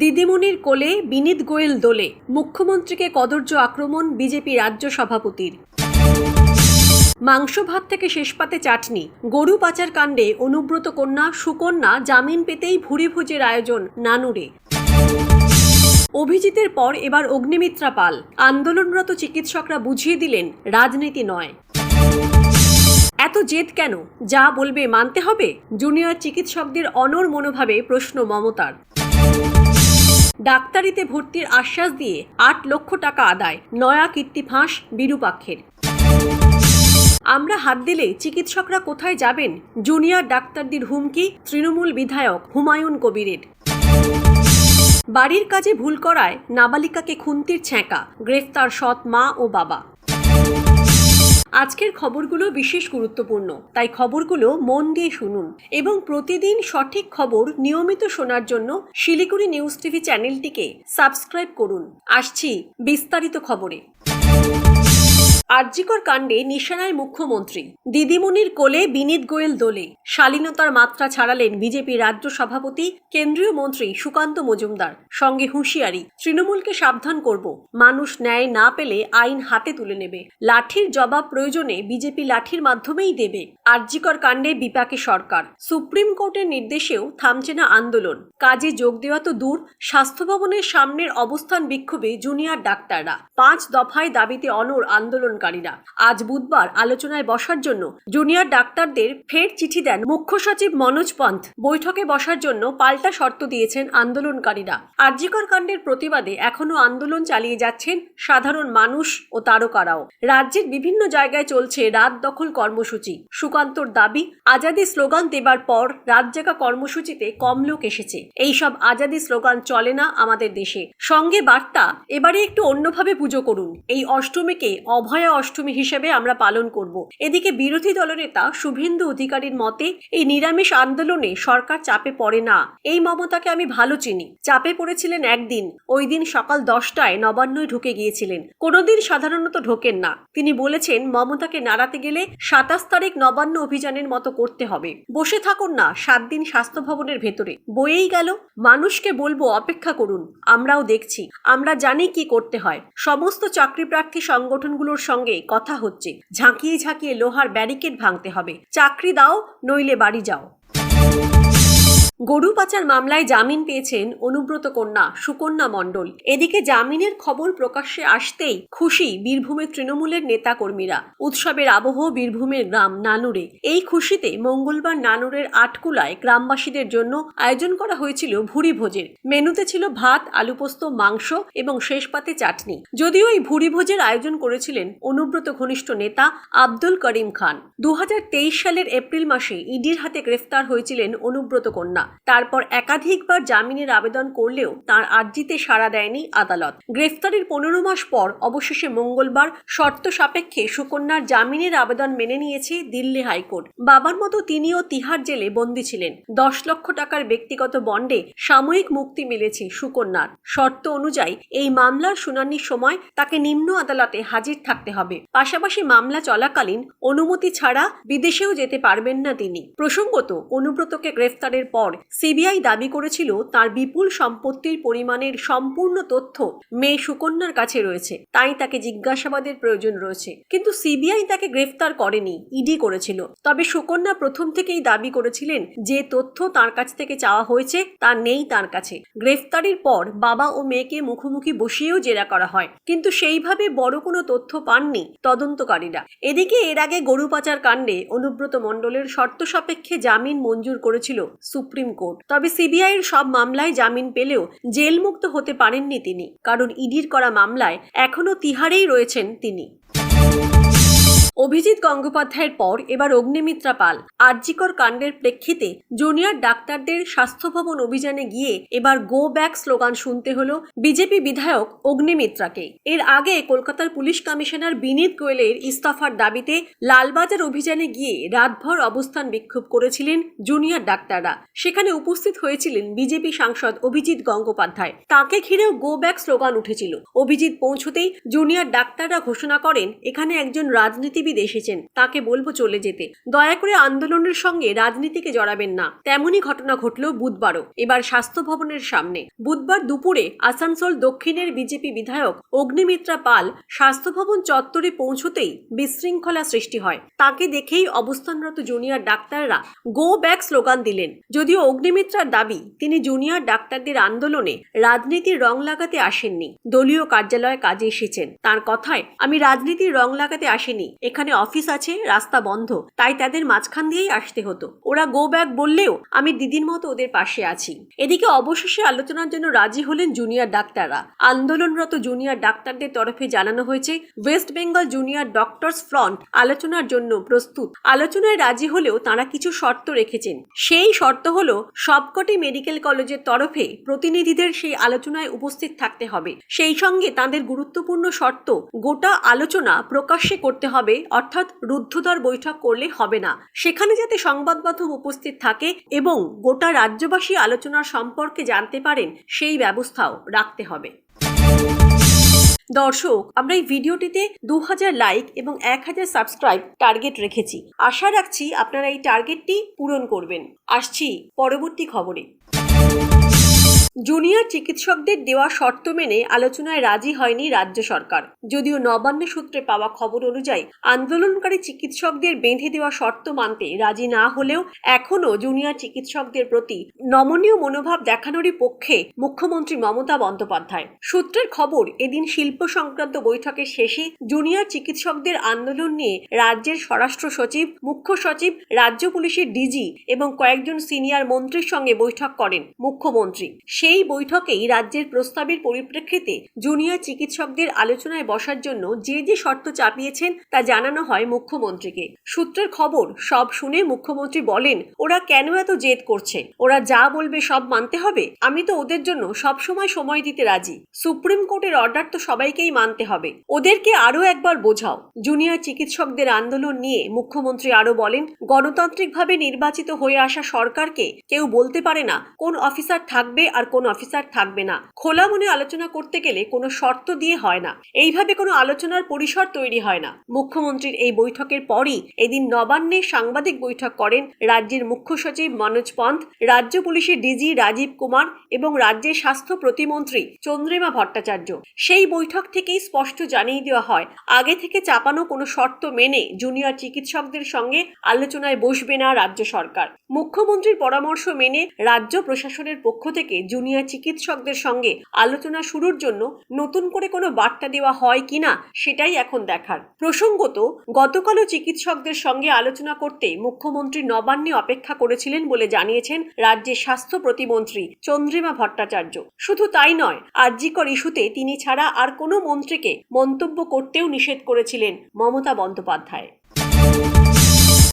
দিদিমণির কোলে বিনীত গোয়েল দোলে। মুখ্যমন্ত্রীকে কদর্য আক্রমণ বিজেপি রাজ্য সভাপতির। মাংস ভাত থেকে শেষ পাতে চাটনি। গরু পাচার কাণ্ডে অনুব্রত কন্যা, সুকন্যা জামিন পেতেই ভুরি ভোজের আয়োজন নানুরে। অভিজিতের পর এবার অগ্নিমিত্রা পাল। আন্দোলনরত চিকিৎসকরা বুঝিয়ে দিলেন, রাজনীতি নয়। এত জেদ কেন? যা বলবে মানতে হবে? জুনিয়র চিকিৎসকদের অনর মনোভাবে প্রশ্ন মমতার। ডাক্তারিতে ভর্তির আশ্বাস দিয়ে আট লক্ষ টাকা আদায়, নয়া কীর্তি ফাঁস বিরূপাক্ষের। আমরা হাত দিলে চিকিৎসকরা কোথায় যাবেন? জুনিয়র ডাক্তারদের হুমকি, তৃণমূল বিধায়ক হুমায়ুন কবিরের। বাড়ির কাজে ভুল করায় নাবালিকাকে খুন্তির ছ্যাঁকা, গ্রেফতার সৎ মা ও বাবা। আজকের খবরগুলো বিশেষ গুরুত্বপূর্ণ, তাই খবরগুলো মন দিয়ে শুনুন এবং প্রতিদিন সঠিক খবর নিয়মিত শোনার জন্য শিলিগুড়ি নিউজ টিভি চ্যানেলটিকে সাবস্ক্রাইব করুন। আসছি বিস্তারিত খবরে। আরজিকর কাণ্ডে নিশানায় মুখ্যমন্ত্রী। দিদিমণির কোলে বিনীত গোয়েল দোলে। শালীনতার মাত্রা ছাড়ালেন বিজেপি রাজ্য সভাপতি, কেন্দ্রীয় মন্ত্রী সুকান্ত মজুমদার। সঙ্গে হুঁশিয়ারি, তৃণমূলকে সাবধান করব। মানুষ ন্যায় না পেলে আইন হাতে তুলে নেবে। লাঠির জবাব প্রয়োজনে বিজেপি লাঠির মাধ্যমেই দেবে। আরজিকর কাণ্ডে বিপাকে সরকার। সুপ্রিম কোর্টের নির্দেশেও থামছে না আন্দোলন। কাজে যোগ দেওয়া তো দূর। স্বাস্থ্য ভবনের সামনের অবস্থান বিক্ষোভে জুনিয়র ডাক্তাররা। পাঁচ দফায় দাবিতে অনর আন্দোলনকারীরা। আজ বুধবার আলোচনায় বসার জন্য জুনিয়র ডাক্তারদের ফের চিঠি দেন মুখ্য সচিব মনোজ পন্থ। বৈঠকে বসার জন্য পাল্টা শর্ত দিয়েছেন আন্দোলনকারীরা। আরজিকর কাণ্ডের প্রতিবাদে এখনও আন্দোলন চালিয়ে যাচ্ছেন সাধারণ মানুষ ও তারকারাও। রাজ্যের বিভিন্ন জায়গায় চলছে রাত দখল কর্মসূচি। সুকান্তর দাবি, আজাদি স্লোগান দেবার পর রাত জাগা কর্মসূচিতে কম লোক এসেছে। এইসব আজাদি স্লোগান চলে না আমাদের দেশে। সঙ্গে বার্তা, এবারে একটু অন্যভাবে পুজো করুন। এই অষ্টমীকে অভয়া অষ্টমী হিসেবে আমরা পালন করব। এদিকে বিরোধী দলনেতা শুভেন্দু অধিকারীর মতে, এই নিরামিষ আন্দোলনে সরকার চাপে পড়ে না। এই মমতাকে আমি ভালো চিনি। চাপে পড়েছিলেন একদিন। ওই দিন সকাল দশটায় নবান্নয় ঢুকে গিয়েছিলেন। কোনোদিন সাধারণত ঢোকেন না। তিনি বলেছেন, মমতাকে নাড়াতে গেলে সাতাশ তারিখ নবান্ন অভিযানের মতো করতে হবে। বসে থাকুন না সাত দিন স্বাস্থ্য ভবনের ভেতরে। বয়েই গেল, মানুষকে বলব অপেক্ষা করুন। আমরাও দেখছি। আমরা জানি কি করতে হয়। সমস্ত চাকরি প্রার্থী সংগঠনগুলোর সঙ্গে কথা হচ্ছে। ঝাঁকিয়ে ঝাঁকিয়ে লোহার ব্যারিকেড ভাঙতে হবে। চাকরি দাও নইলে বাড়ি যাও। গরু পাচার মামলায় জামিন পেয়েছেন অনুব্রত কন্যা সুকন্যা মণ্ডল। এদিকে জামিনের খবর প্রকাশ্যে আসতেই খুশি বীরভূমের তৃণমূলের নেতাকর্মীরা। উৎসবের আবহ বীরভূমের গ্রাম নানুরে। এই খুশিতে মঙ্গলবার নানুরের আটকুলায় গ্রামবাসীদের জন্য আয়োজন করা হয়েছিল ভুরি ভোজের। মেনুতে ছিল ভাত আলুপোস্ত মাংস এবং শেষ পাতে চাটনি। যদিও এই ভুরি ভোজের আয়োজন করেছিলেন অনুব্রত ঘনিষ্ঠ নেতা আব্দুল করিম খান। দু হাজার তেইশ সালের এপ্রিল মাসে ইডির হাতে গ্রেফতার হয়েছিলেন অনুব্রত কন্যা। তারপর একাধিকবার জামিনের আবেদন করলেও তার আর্জিতে সাড়া দেয়নি আদালত। গ্রেফতারের পনেরো মাস পর অবশেষে মঙ্গলবার শর্ত সাপেক্ষে সুকন্যার জামিনের আবেদন মেনে নিয়েছে দিল্লি হাইকোর্ট। বাবার মতো তিনিও তিহার জেলে বন্দী ছিলেন। দশ লক্ষ টাকার ব্যক্তিগত বন্ডে সাময়িক মুক্তি মিলেছে সুকন্যার। শর্ত অনুযায়ী এই মামলার শুনানির সময় তাকে নিম্ন আদালতে হাজির থাকতে হবে। পাশাপাশি মামলা চলাকালীন অনুমতি ছাড়া বিদেশেও যেতে পারবেন না তিনি। প্রসঙ্গত, অনুব্রতকে গ্রেফতারের পর সিবিআই দাবি করেছিল তার বিপুল সম্পত্তির পরিমাণের সম্পূর্ণ তথ্য মেয়ে সুকন্যার কাছে রয়েছে। তাই তাকে জিজ্ঞাসাবাদের প্রয়োজন রয়েছে। কিন্তু সিবিআই তাকে গ্রেফতার করেনি, ইডি করেছিল। তবে সুকন্যা প্রথম থেকেই দাবি করেছিলেন যে তথ্য তার কাছ থেকে চাওয়া হয়েছে, তা নেই তার কাছে। গ্রেফতারির পর বাবা ও মেয়েকে মুখোমুখি বসিয়েও জেরা করা হয়। কিন্তু সেইভাবে বড় কোনো তথ্য পাননি তদন্তকারীরা। এদিকে এর আগে গরু পাচার কাণ্ডে অনুব্রত মণ্ডলের শর্ত সাপেক্ষে জামিন মঞ্জুর করেছিল সুপ্রিম কোর্ট। তবে সিবিআই এর সব মামলায় জামিন পেলেও জেলমুক্ত হতে পারেননি তিনি, কারণ ইডির করা মামলায় এখনও তিহারেই রয়েছেন তিনি। অভিজিৎ গঙ্গোপাধ্যায়ের পর এবার অগ্নিমিত্রা পাল। আরজিকর কাণ্ডের প্রেক্ষিতে জুনিয়র ডাক্তারদের স্বাস্থ্য ভবন অভিযানে গিয়ে এবার গো ব্যাক স্লোগান শুনতে হলো বিজেপি বিধায়ক অগ্নিমিত্রাকে। এর আগে কলকাতার পুলিশ কমিশনার বিনীত গোয়েলের ইস্তফার দাবিতে লালবাজার অভিযানে গিয়ে রাতভর অবস্থান বিক্ষোভ করেছিলেন জুনিয়র ডাক্তাররা। সেখানে উপস্থিত হয়েছিলেন বিজেপি সাংসদ অভিজিৎ গঙ্গোপাধ্যায়। তাকে ঘিরেও গো ব্যাক স্লোগান উঠেছিল। অভিজিৎ পৌঁছতেই জুনিয়র ডাক্তাররা ঘোষণা করেন, এখানে একজন রাজনীতি রাজনীতিবিদ এসেছেন তাকে বলব চলে যেতে। দয়া করে আন্দোলনের সঙ্গে রাজনীতিকে জড়াবেন না। তেমনই ঘটনা ঘটল বুধবারও। এবার স্বাস্থ্য ভবনের সামনে। বুধবার দুপুরে আসানসোল দক্ষিণের বিজেপি বিধায়ক অগ্নিমিত্রা পাল স্বাস্থ্য ভবন চত্বরে পৌঁছতেই বিশৃঙ্খলা সৃষ্টি হয়। তাকে দেখেই অবস্থানরত জুনিয়র ডাক্তাররা গো ব্যাক স্লোগান দিলেন। যদিও অগ্নিমিত্রার দাবি, তিনি জুনিয়র ডাক্তারদের আন্দোলনে রাজনীতির রং লাগাতে আসেননি। দলীয় কার্যালয়ে কাজে এসেছেন। তার কথায়, আমি রাজনীতির রং লাগাতে আসিনি। এখানে অফিস আছে, রাস্তা বন্ধ। তাই তাদের মাঝখান দিয়েই আসতে হতো। ওরা গো ব্যাক বললেও আমি দিদির মতো ওদের পাশে আছি। এদিকে অবশেষে আলোচনার জন্য রাজি হলেন জুনিয়র ডাক্তাররা। আন্দোলনরত জুনিয়র ডাক্তারদের তরফে জানানো হয়েছে West Bengal junior doctors front আলোচনার জন্য প্রস্তুত। আলোচনায় রাজি হলেও তারা কিছু শর্ত রেখেছেন। সেই শর্ত হলো, সবকটি মেডিকেল কলেজের তরফে প্রতিনিধিদের সেই আলোচনায় উপস্থিত থাকতে হবে। সেই সঙ্গে তাদের গুরুত্বপূর্ণ শর্ত, গোটা আলোচনা প্রকাশ্যে করতে হবে অর্থাৎ রুদ্ধদ্বার বৈঠক করলে হবে না। সেখানে যাতে সংবাদ মাধ্যম উপস্থিত থাকে এবং গোটা রাজ্যবাসী আলোচনার সম্পর্কে জানতে পারেন, সেই ব্যবস্থাও রাখতে হবে। দর্শক, আমরা এই ভিডিওটিতে দু হাজার লাইক এবং এক হাজার সাবস্ক্রাইব টার্গেট রেখেছি। আশা রাখছি আপনারা এই টার্গেটটি পূরণ করবেন। আসছি পরবর্তী খবরে। জুনিয়র চিকিৎসকদের দেওয়া শর্ত মেনে আলোচনায় রাজি হয়নি রাজ্য সরকার। যদিও নবান্ন সূত্রে পাওয়া খবর অনুযায়ী, আন্দোলনকারী চিকিৎসকদের বেঁধে দেওয়া শর্ত মানতে রাজি না হলেও এখনও জুনিয়র চিকিৎসকদের প্রতি নমনীয় মনোভাব দেখানোরই পক্ষে মুখ্যমন্ত্রী মমতা বন্দ্যোপাধ্যায়। সূত্রের খবর, এদিন শিল্প সংক্রান্ত বৈঠকের শেষে জুনিয়র চিকিৎসকদের আন্দোলন নিয়ে রাজ্যের স্বরাষ্ট্র সচিব, মুখ্য সচিব, রাজ্য পুলিশের ডিজি এবং কয়েকজন সিনিয়র মন্ত্রীর সঙ্গে বৈঠক করেন মুখ্যমন্ত্রী। সেই বৈঠকেই রাজ্যের প্রস্তাবের পরিপ্রেক্ষিতে জুনিয়র চিকিৎসকদের আলোচনায় বসার জন্য যে যে শর্ত চাপিয়েছেন তা জানানো হয় মুখ্যমন্ত্রীকে। সূত্রের খবর সব শুনে মুখ্যমন্ত্রী বলেন, ওরা কেন এত জেদ করছে? ওরা যা বলবে সব মানতে হবে? আমি তো ওদের জন্য সব সময় সময় দিতে রাজি। সুপ্রিম কোর্টের অর্ডার তো সবাইকেই মানতে হবে। ওদেরকে আরও একবার বোঝাও। জুনিয়র চিকিৎসকদের আন্দোলন নিয়ে মুখ্যমন্ত্রী আরও বলেন, গণতান্ত্রিকভাবে নির্বাচিত হয়ে আসা সরকারকে কেউ বলতে পারে না কোন অফিসার থাকবে আর কোন অফিসার থাকবে না। খোলা মনে আলোচনা করতে গেলে কোনো শর্ত দিয়ে হয় না। এইভাবে কোনো আলোচনার পরিসর তৈরি হয় না। মুখ্যমন্ত্রীর এই বৈঠকের পরই এদিন নবান্নে সাংবাদিক বৈঠক করেন রাজ্যের মুখ্য সচিব মনোজ পন্থ, রাজ্য পুলিশের ডিজি রাজীব কুমার এবং রাজ্যের স্বাস্থ্য প্রতিমন্ত্রী চন্দ্রিমা ভট্টাচার্য। সেই বৈঠক থেকেই স্পষ্ট জানিয়ে দেওয়া হয়, আগে থেকে চাপানো কোনো শর্ত মেনে জুনিয়র চিকিৎসকদের সঙ্গে আলোচনায় বসবে না রাজ্য সরকার। মুখ্যমন্ত্রীর পরামর্শ মেনে রাজ্য প্রশাসনের পক্ষ থেকে জুনিয়র চিকিৎসকদের সঙ্গে আলোচনা শুরুর জন্য নতুন করে কোনো বার্তা দেওয়া হয় কিনা সেটাই এখন দেখার। প্রসঙ্গত, গতকালও চিকিৎসকদের সঙ্গে আলোচনা করতে মুখ্যমন্ত্রী নবান্নে অপেক্ষা করেছিলেন বলে জানিয়েছেন রাজ্যের স্বাস্থ্য প্রতিমন্ত্রী চন্দ্রিমা ভট্টাচার্য। শুধু তাই নয় আর্যিকর ইস্যুতে তিনি ছাড়া আর কোনো মন্ত্রীকে মন্তব্য করতেও নিষেধ করেছিলেন মমতা বন্দ্যোপাধ্যায়।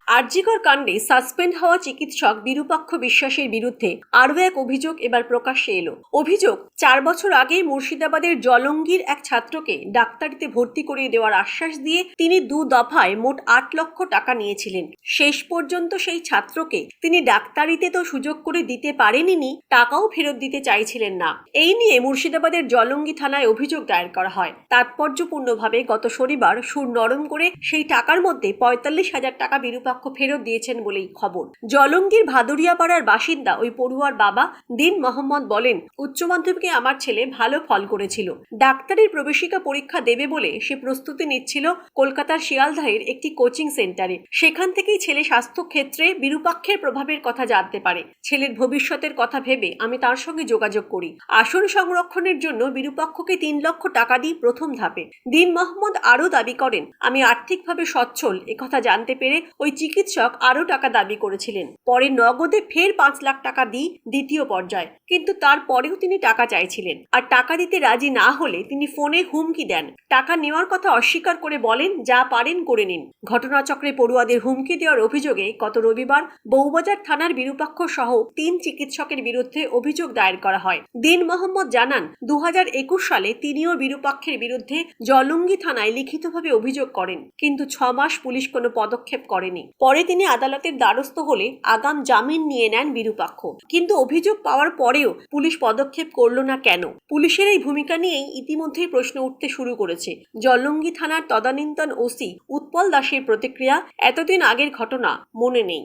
আরজিকর কাণ্ডে সাসপেন্ড হওয়া চিকিৎসক বিরূপাক্ষ বিশ্বাসের বিরুদ্ধে আরও এক অভিযোগ এবার প্রকাশ্যে এলো। অভিযোগ, চার বছর আগে মুর্শিদাবাদের জলঙ্গির এক ছাত্রকে ডাক্তারিতে ভর্তি করিয়ে দেওয়ার আশ্বাস দিয়ে তিনি দু দফায় মোট আট লক্ষ টাকা নিয়েছিলেন। শেষ পর্যন্ত সেই ছাত্রকে তিনি ডাক্তারিতে তো সুযোগ করে দিতে পারেননি, টাকাও ফেরত দিতে চাইছিলেন না। এই নিয়ে মুর্শিদাবাদের জলঙ্গি থানায় অভিযোগ দায়ের করা হয়। তাৎপর্যপূর্ণভাবে গত শনিবার সুর নরম করে সেই টাকার মধ্যে পঁয়তাল্লিশ হাজার টাকা বিরূপাক্ষ ফেরত দিয়েছেন বলেই খবর। জলঙ্গির ভাদুরিয়াপাড়ার বাসিন্দা ওই পড়ুয়ার বাবা দিন মোহাম্মদ বলেন, উচ্চ মাধ্যমিকে আমার ছেলে ভালো ফল করেছিল। ডাক্তারির প্রবেশিকা পরীক্ষা দেবে বলে সে প্রস্তুতি নিচ্ছিল কলকাতার শিয়ালদাহের একটি কোচিং সেন্টারে। সেখান থেকেই ছেলে স্বাস্থ্য ক্ষেত্রে বিরূপাক্ষের প্রভাবের কথা জানতে পারে। ছেলের ভবিষ্যতের কথা ভেবে আমি তার সঙ্গে যোগাযোগ করি। আসন সংরক্ষণের জন্য বিরূপাক্ষকে তিন লক্ষ টাকা দিই প্রথম ধাপে। দিন মোহাম্মদ আরও দাবি করেন, আমি আর্থিকভাবে সচ্ছল একথা জানতে পেরে ওই চিকিৎসক আরও টাকা দাবি করেছিলেন। পরে নগদে ফের পাঁচ লাখ টাকা দিই দ্বিতীয় পর্যায়ে। কিন্তু তারপরেও তিনি টাকা চাইছিলেন। আর টাকা দিতে রাজি না হলে তিনি ফোনে হুমকি দেন। টাকা নেওয়ার কথা অস্বীকার করে বলেন, যা পারেন করে নিন। ঘটনাচক্রে পড়ুয়াদের হুমকি দেওয়ার অভিযোগে গত রবিবার বউবাজার থানার বিরূপাক্ষ সহ তিন চিকিৎসকের বিরুদ্ধে অভিযোগ দায়ের করা হয়। দিন মোহাম্মদ জানান দু হাজার একুশ সালে তিনিও বিরূপাক্ষের বিরুদ্ধে জলঙ্গি থানায় লিখিতভাবে অভিযোগ করেন। কিন্তু ছ মাস পুলিশ কোনো পদক্ষেপ করেনি। পরে তিনি আদালতের দ্বারস্থ হলে আগাম জামিন নিয়ে নেন বিরূপাক্ষ। কিন্তু অভিযোগ পাওয়ার পরেও পুলিশ পদক্ষেপ করল না কেন? পুলিশের এই ভূমিকা নিয়েই ইতিমধ্যেই প্রশ্ন উঠতে শুরু করেছে। জলঙ্গি থানার তদানীন্তন ওসি উৎপল দাসের প্রতিক্রিয়া, এতদিন আগের ঘটনা, মনে নেই।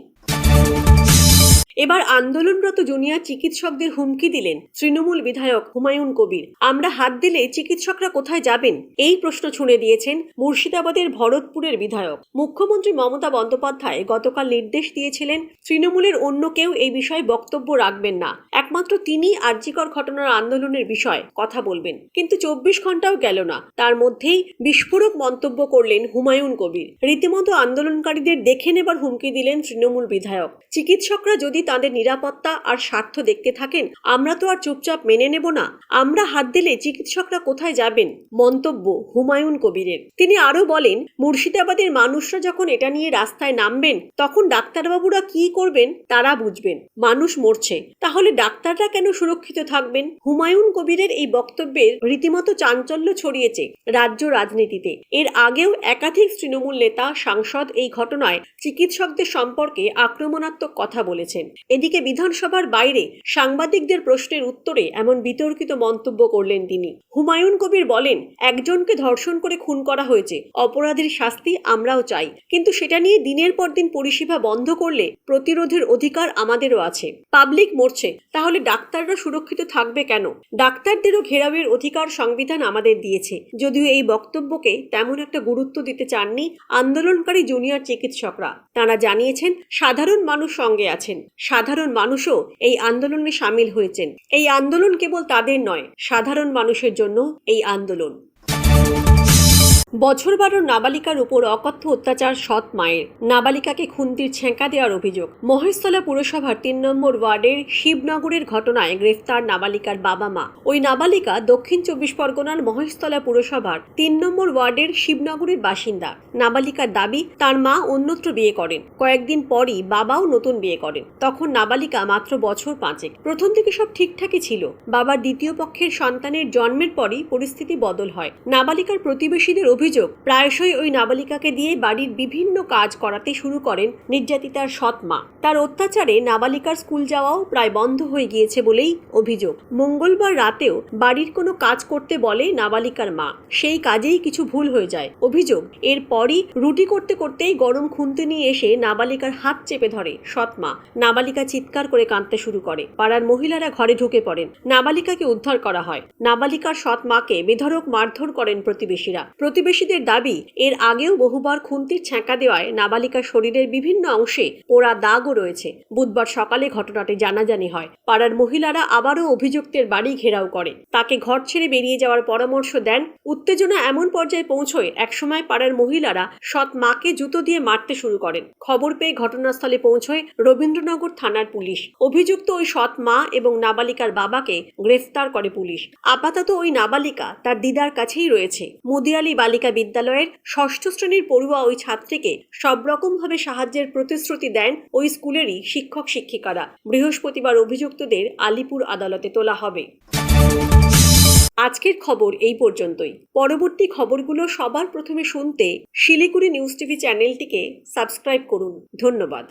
এবার আন্দোলনরত জুনিয়র চিকিৎসকদের হুমকি দিলেন তৃণমূল বিধায়ক হুমায়ুন কবির। আমরা হাত দিলে চিকিৎসকরা কোথায় যাবেন? এই প্রশ্ন ছুঁড়ে দিয়েছেন মুর্শিদাবাদের ভরতপুরের বিধায়ক। মুখ্যমন্ত্রী মমতা বন্দ্যোপাধ্যায় গতকাল নির্দেশ দিয়েছিলেন তৃণমূলের অন্য কেউ এই বিষয়ে বক্তব্য রাখবেন না। একমাত্র তিনি আর্যিকর ঘটনার আন্দোলনের বিষয়ে কথা বলবেন। কিন্তু চব্বিশ ঘন্টাও গেল না। তার মধ্যেই বিস্ফোরক মন্তব্য করলেন হুমায়ুন কবির। রীতিমতো আন্দোলনকারীদের দেখে নেবার হুমকি দিলেন তৃণমূল বিধায়ক। চিকিৎসকরা যদি তাদের নিরাপত্তা আর স্বার্থ দেখতে থাকেন, আমরা তো আর চুপচাপ মেনে নেব না। আমরা হাত দিলে চিকিৎসকরা কোথায় যাবেন? মন্তব্য হুমায়ুন কবিরের। তিনি আরও বলেন, মুর্শিদাবাদের মানুষরা যখন এটা নিয়ে রাস্তায় নামবেন, তখন ডাক্তারবাবুরা কি করবেন তারা বুঝবেন। মানুষ মরছে, তাহলে ডাক্তাররা কেন সুরক্ষিত থাকবেন? হুমায়ুন কবিরের এই বক্তব্যের রীতিমতো চাঞ্চল্য ছড়িয়েছে রাজ্য রাজনীতিতে। এর আগেও একাধিক তৃণমূল নেতা সাংসদ এই ঘটনায় চিকিৎসকদের সম্পর্কে আক্রমণাত্মক কথা বলেছেন। এদিকে বিধানসভার বাইরে সাংবাদিকদের প্রশ্নের উত্তরে এমন বিতর্কিত মন্তব্য করলেন তিনি। হুমায়ুন কবির বলেন, একজনকে ধর্ষণ করে খুন করা হয়েছে, অপরাধীর শাস্তি আমরাও চাই। কিন্তু সেটা নিয়ে দিনের পর দিন পরিষেবা বন্ধ করলে প্রতিরোধের অধিকার আমাদেরও আছে। পাবলিক মরছে, তাহলে ডাক্তাররা সুরক্ষিত থাকবে কেন? ডাক্তারদেরও ঘেরাবের অধিকার সংবিধান আমাদের দিয়েছে। যদিও এই বক্তব্যকে তেমন একটা গুরুত্ব দিতে চাননি আন্দোলনকারী জুনিয়র চিকিৎসকরা। তারা জানিয়েছেন, সাধারণ মানুষ সঙ্গে আছেন। সাধারণ মানুষও এই আন্দোলনে সামিল হয়েছেন। এই আন্দোলন কেবল তাদের নয়, সাধারণ মানুষের জন্য এই আন্দোলন। বছর বারোর নাবালিকার উপর অকথ্য অত্যাচার সৎ মায়ের। নাবালিকাকে খুন্তির ছেঁকা দেওয়ার অভিযোগ। মহেশতলা পুরসভার তিন নম্বর ওয়ার্ডের শিবনগরের ঘটনায় গ্রেফতার নাবালিকার বাবা মা। ওই নাবালিকা দক্ষিণ চব্বিশ পরগনার মহেশতলা পুরসভার তিন নম্বর ওয়ার্ডের শিবনগরের বাসিন্দা। নাবালিকার দাবি, তার মা অন্যত্র বিয়ে করেন। কয়েকদিন পরই বাবাও নতুন বিয়ে করেন। তখন নাবালিকা মাত্র বছর পাঁচেক। প্রথম থেকে সব ঠিকঠাকই ছিল। বাবার দ্বিতীয় পক্ষের সন্তানের জন্মের পরই পরিস্থিতি বদল হয়। নাবালিকার প্রতিবেশীদের অভিযোগ, প্রায়শই ওই নাবালিকাকে দিয়ে বাড়ির বিভিন্ন কাজ করাতে শুরু করেন নির্যাতিতার সৎ মা তার অত্যাচারে নাবালিকার স্কুল যাওয়াও প্রায় বন্ধ হয়ে গিয়েছে বলেই অভিযোগ। মঙ্গলবার রাতেও বাড়ির কোনো কাজ করতে বলে নাবালিকার মা। সেই কাজেই কিছু ভুল হয়ে যায়। অভিযোগ, এরপরই রুটি করতে করতেই গরম খুন্তি নিয়ে এসে নাবালিকার হাত চেপে ধরে সৎ মা নাবালিকা চিৎকার করে কাঁদতে শুরু করে। পাড়ার মহিলারা ঘরে ঢুকে পড়েন। নাবালিকাকে উদ্ধার করা হয়। নাবালিকার সৎ মাকে বেধড়ক মারধর করেন প্রতিবেশীরা। প্রতিবেশীদের দাবি, এর আগেও বহুবার খুন্তির ছ্যাঁকা দেওয়ায় নাবালিকার শরীরের বিভিন্ন অংশে পোড়া দাগও রয়েছে। বুধবার সকালে ঘটনাটি জানাজানি হয়। পাড়ার মহিলারা আবারও অভিযুক্তের বাড়ি ঘেরাও করে। তাকে ঘর ছেড়ে বেরিয়ে যাওয়ার পরামর্শ দেন। উত্তেজনা এমন পর্যায়ে পৌঁছয়, একসময় পাড়ার মহিলারা সৎ মাকে জুতো দিয়ে মারতে শুরু করেন। খবর পেয়ে ঘটনাস্থলে পৌঁছয় রবীন্দ্রনগর থানার পুলিশ। অভিযুক্ত ওই সৎ মা এবং নাবালিকার বাবাকে গ্রেফতার করে পুলিশ। আপাতত ওই নাবালিকা তার দিদার কাছেই রয়েছে। মুদিয়ালি বালিকা বিদ্যালয়ের ষষ্ঠ শ্রেণির পড়ুয়া ওই ছাত্রীকে সব রকমভাবে সাহায্যের প্রতিশ্রুতি দেন ওই স্কুলেরই শিক্ষক শিক্ষিকারা। বৃহস্পতিবার অভিযুক্তদের আলিপুর আদালতে তোলা হবে। আজকের খবর এই পর্যন্তই। পরবর্তী খবরগুলো সবার প্রথমে শুনতে শিলিগুড়ি নিউজ টিভি চ্যানেলটিকে সাবস্ক্রাইব করুন। ধন্যবাদ।